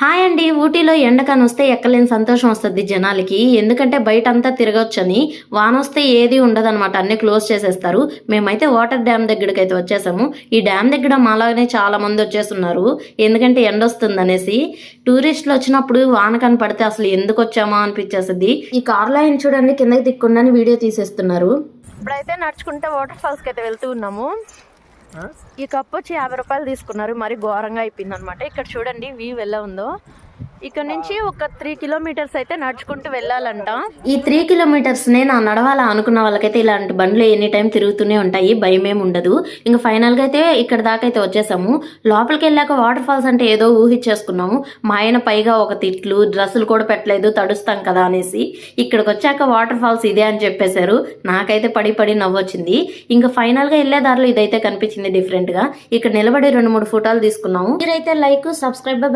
Hi అండి. ఊటీలో ఎండకాని వస్తే ఎక్కలేని సంతోషం వస్తుంది జనాలకి. ఎందుకంటే బయట అంతా తిరగొచ్చని వాన వస్తే ఏది ఉండదన్నమాట. అన్ని క్లోజ్ చేసేస్తారు. మేమైతే వాటర్ డ్యామ్ దగ్గరికి అయితే వచ్చేసాము. ఈ డ్యామ్ దగ్గర మాలాగానే చాలా మంది వచ్చేస్తున్నారు. ఎందుకంటే ఎండ వస్తుంది అనేసి టూరిస్టులు వచ్చినప్పుడు వాన కనపడితే అసలు ఎందుకు వచ్చామా అనిపించేస్తుంది. ఈ కార్లో ఆయన చూడండి కిందకి దిక్కుండానే వీడియో తీసేస్తున్నారు. ఇప్పుడైతే నడుచుకుంటే వాటర్ ఫాల్స్కి అయితే వెళ్తూ ఉన్నాము. ఈ కప్ వచ్చి యాభై రూపాయలు తీసుకున్నారు. మరి ఘోరంగా అయిపోయింది అనమాట ఇక్కడ చూడండి వ్యూ ఎలా ఉందో. ఇక్కడ నుంచి ఒక త్రీ కిలోమీటర్స్ అయితే నడుచుకుంటూ వెళ్ళాలంట. ఈ త్రీ కిలోమీటర్స్ నే నా నడవాలా అనుకున్న వాళ్ళకైతే ఇలాంటి బండ్లు ఎనీ టైం తిరుగుతూనే ఉంటాయి భయం ఏమి ఉండదు. ఇంకా ఫైనల్గా అయితే ఇక్కడ దాకా అయితే వచ్చేసాము. లోపలికి వెళ్ళాక వాటర్ ఫాల్స్ అంటే ఏదో ఊహించేసుకున్నాము. మా ఆయన పైగా ఒక తిట్లు డ్రెస్సులు కూడా పెట్టలేదు తడుస్తాం కదా అనేసి. ఇక్కడికి వచ్చాక వాటర్ ఫాల్స్ ఇదే అని చెప్పేశారు. నాకైతే పడి పడి నవ్వొచ్చింది. ఇంకా ఫైనల్గా వెళ్ళే దారిలో ఇదైతే కనిపించింది డిఫరెంట్గా. ఇక్కడ నిలబడి రెండు మూడు ఫోటోలు తీసుకున్నాము. మీరైతే లైక్ సబ్స్క్రైబ్